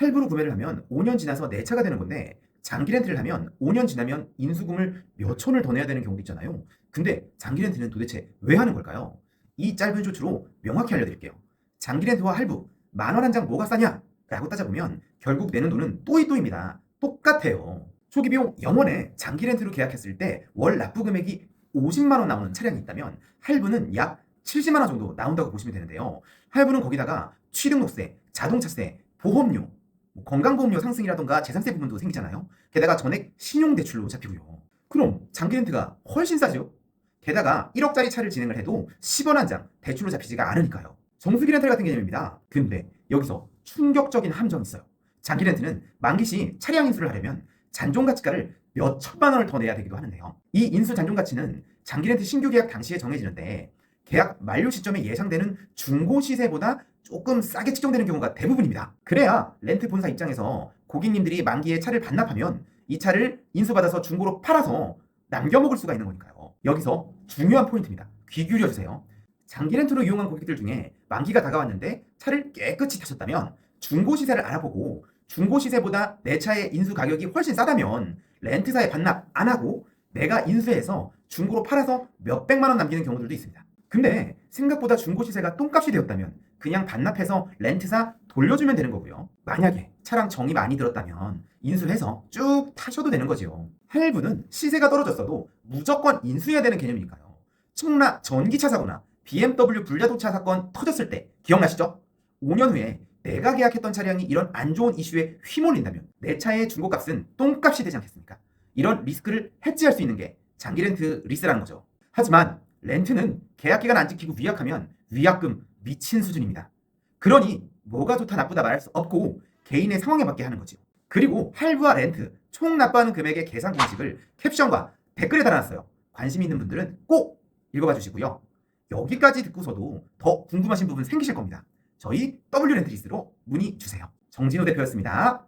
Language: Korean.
할부로 구매를 하면 5년 지나서 내 차가 되는 건데 장기 렌트를 하면 5년 지나면 인수금을 몇 천을 더 내야 되는 경우도 있잖아요. 근데 장기 렌트는 도대체 왜 하는 걸까요? 이 짧은 쇼츠로 명확히 알려드릴게요. 장기 렌트와 할부 만 원 한 장 뭐가 싸냐? 라고 따져보면 결국 내는 돈은 또이 또입니다. 똑같아요. 초기 비용 0원에 장기 렌트로 계약했을 때 월 납부 금액이 50만 원 나오는 차량이 있다면 할부는 약 70만 원 정도 나온다고 보시면 되는데요. 할부는 거기다가 취등록세, 자동차세, 보험료, 뭐 건강보험료 상승이라던가 재산세 부분도 생기잖아요. 게다가 전액 신용대출로 잡히고요. 그럼 장기 렌트가 훨씬 싸죠? 게다가 1억짜리 차를 진행을 해도 10원 한 장 대출로 잡히지가 않으니까요. 정수기 렌탈 같은 개념입니다. 근데 여기서 충격적인 함정이 있어요. 장기 렌트는 만기 시 차량 인수를 하려면 잔존 가치가를 몇 천만 원을 더 내야 되기도 하는데요. 이 인수 잔존 가치는 장기 렌트 신규 계약 당시에 정해지는데 계약 만료 시점에 예상되는 중고 시세보다 조금 싸게 측정되는 경우가 대부분입니다. 그래야 렌트 본사 입장에서 고객님들이 만기에 차를 반납하면 이 차를 인수받아서 중고로 팔아서 남겨 먹을 수가 있는 거니까요. 여기서 중요한 포인트입니다. 귀 기울여 주세요. 장기 렌트로 이용한 고객들 중에 만기가 다가왔는데 차를 깨끗이 타셨다면 중고 시세를 알아보고 중고 시세보다 내 차의 인수 가격이 훨씬 싸다면 렌트사에 반납 안 하고 내가 인수해서 중고로 팔아서 몇 백만 원 남기는 경우들도 있습니다. 근데 생각보다 중고 시세가 똥값이 되었다면 그냥 반납해서 렌트사 돌려주면 되는 거고요. 만약에 차랑 정이 많이 들었다면 인수해서 쭉 타셔도 되는 거지요. 할부는 시세가 떨어졌어도 무조건 인수해야 되는 개념이니까요. 청라 전기차 사고나 BMW 불자동차 사건 터졌을 때 기억나시죠? 5년 후에 내가 계약했던 차량이 이런 안 좋은 이슈에 휘몰린다면 내 차의 중고값은 똥값이 되지 않겠습니까? 이런 리스크를 해지할 수 있는 게 장기 렌트 리스라는 거죠. 하지만 렌트는 계약 기간 안 지키고 위약하면 위약금 미친 수준입니다. 그러니 뭐가 좋다 나쁘다 말할 수 없고 개인의 상황에 맞게 하는 거지요. 그리고 할부와 렌트 총 납부하는 금액의 계산 공식을 캡션과 댓글에 달아놨어요. 관심 있는 분들은 꼭 읽어봐 주시고요. 여기까지 듣고서도 더 궁금하신 부분 생기실 겁니다. 저희 W 렌트리스로 문의 주세요. 정진호 대표였습니다.